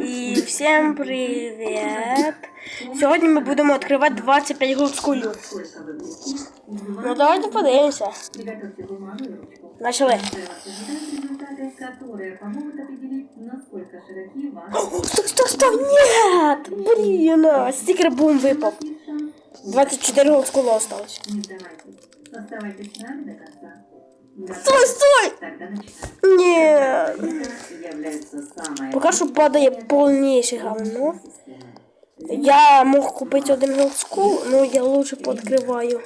І всім привіт! Сьогодні ми будемо відкривати 25 голдскулів. Ну давайте подивимося. Начали. Стой, стой, стой! Нет! Блін, стикер бум випав. 24 голдскула осталось. Не сдавайтесь. Оставайтесь с до конца. Стой, стой! Самой Поки що падає повніше говно. Я мог купити один голдскул, но я лучше пооткриваю.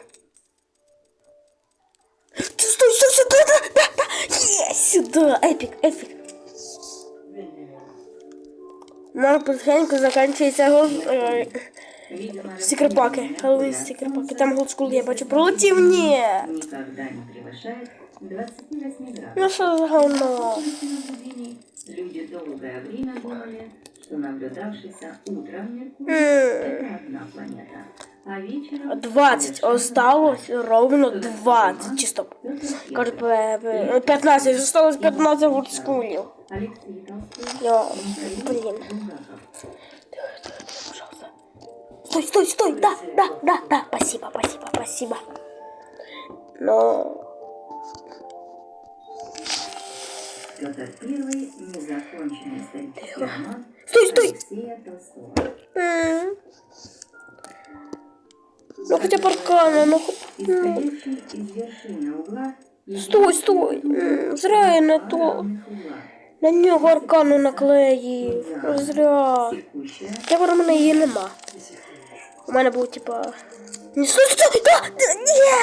Стой, стой, сюда, да, да, да. Сюда, епік, епік. У мене потихеньку закінчується гол... е, стікерпаки, Хеллоуін стікерпаки. Там голдскул я бачу пролетів, ні. Никогда не превышает 28 градусов. Ну що за говно? Люди долгое время думали, что наблюдавшийся утром Меркурий это одна планета, а вечером 20 осталось ровно 20. Чи стоп. Кажуть, пе- пе- 15, осталось 15 голдскулів. Алексей Толстой, Я, блин. Стой, стой, стой, да, да, да, да, спасибо, спасибо, спасибо. Но... Петр Первый незаконченный исторический роман Стой, стой! Алексея Толстого. М. Ну хотя бы аркана, ну хоть... Исходящий из вершины угла Стой, стой! М, Зря я на то... равных угла. На нього аркану наклеїв. Зря. Текущая Я в мене її нема. У мене був типа. Не стой, стой! Да! да, Нет! Нет!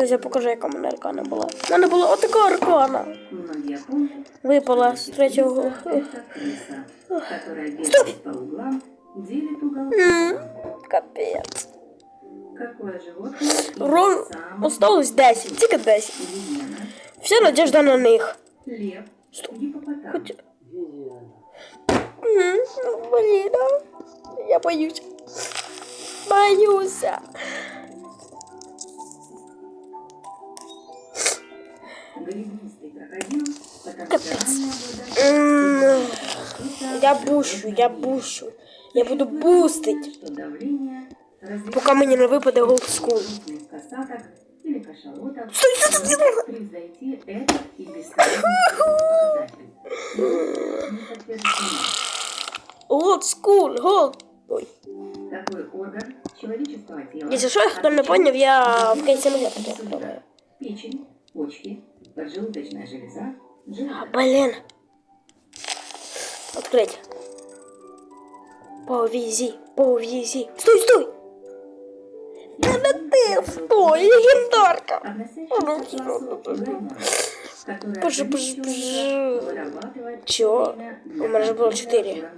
Зараз я покажу, яка в мене аркана була. У мене була отака аркана. многие пункты Випала з третього. это крыса, которая бегает по углам, делит угол. М, Капець. Какое животное Рон имеет самый осталось 10, тільки 10. гиена? Вся надежда на них. Лев, гипопотам. Хоч... М, Блін, а. я боюсь. Боюся. Я бущу, я бущу. Я буду бустить, что давление поки мені не випаде голдскул. крупных касаток или кашалотов Стой, стой, стой, стой. может превзойти этот и бесполезный показатель. Но не подтверждено. Голдскул, голд. Ой. Такой орган человеческого тела. Якщо що, хто не поняв, я в кінці не Сосудов. Печень, почки, поджелудочная железа, а Блин. Открыть. Повези, повези. Стой, стой! Да да ты, стой, легендарка! Пожи, пожи, пожи. Чё? У меня же было четыре.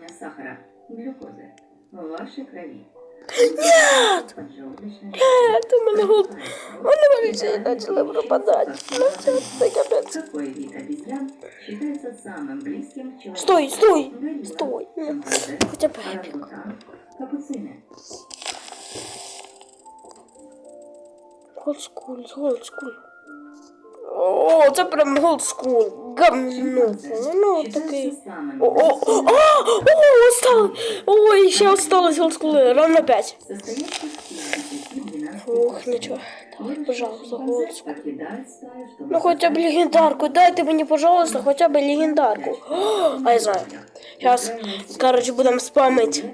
Глюкоза в вашей крови. Нет! Поджелудочная Нет, у меня голд... железа. Вони вообще начали пропадать. Ну все, це капець. Какой вид обезьян считается самым близким к человеку? Стой, стой, Горилла, стой. шимпанзе, Хотя бы орангутан, капуцины. Голдскул, голдскул. О, це прям голдскул. Говно. Ну, такий. Считаются самыми О, о, о, а, о, осталось. Ой, ще осталось голдскулы. Ровно 5. состоящих из 10-12 Ух, особей. нічого. Давай, Выросшие пожалуйста, шимпанзе голдскул. покидают стаю, чтобы Ну хотя бы создать легендарку. Дайте мені, пожалуйста, хоча б легендарку. А я знаю. Зараз, короче, будемо спамити.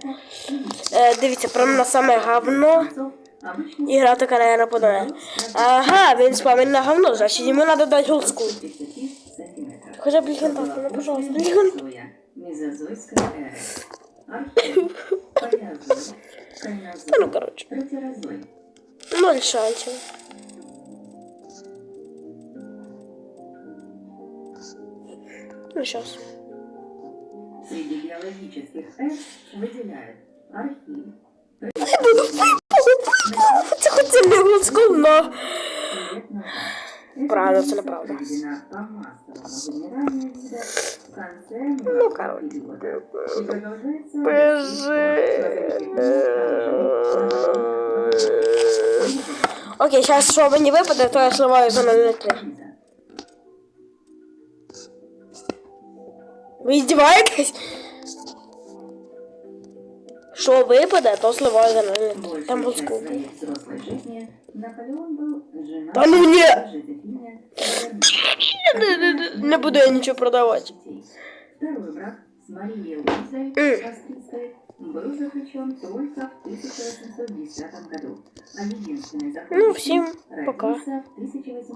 Е, дивіться, прям на саме говно. Обычно Ігра така, наверное, подає. Ага, він спамить на говно, значить йому треба дати голдскул. 30 сантиметров. Хоча б легендарку, ну, пожалуйста, легендарку. Соя мезозойской эры. Архив, палеозой, Та ну, кайнозой, короче, протерозой. ноль шансів. Ну, сейчас. Среди биологических эр выделяют архив, Це хоч це не голдскул, но... лет назад. Эта Правильно, это единица неправда. проведена по массовому вымиранию вида в конце Ну, мирового короче. периода и продолжается Окей, сейчас, що мені випаде, то я сливаю за 0 3. Ви здіваєтесь? своей взрослой жизни Наполеон был женат Да ну на не! Жозефине Не, не, не, не буду я нічого продавати. детей. Второй брак с Марией Луизой М. Австрийской был заключен только в 1810 году, а единственный Ну, законный всім сын пока. родился в 1800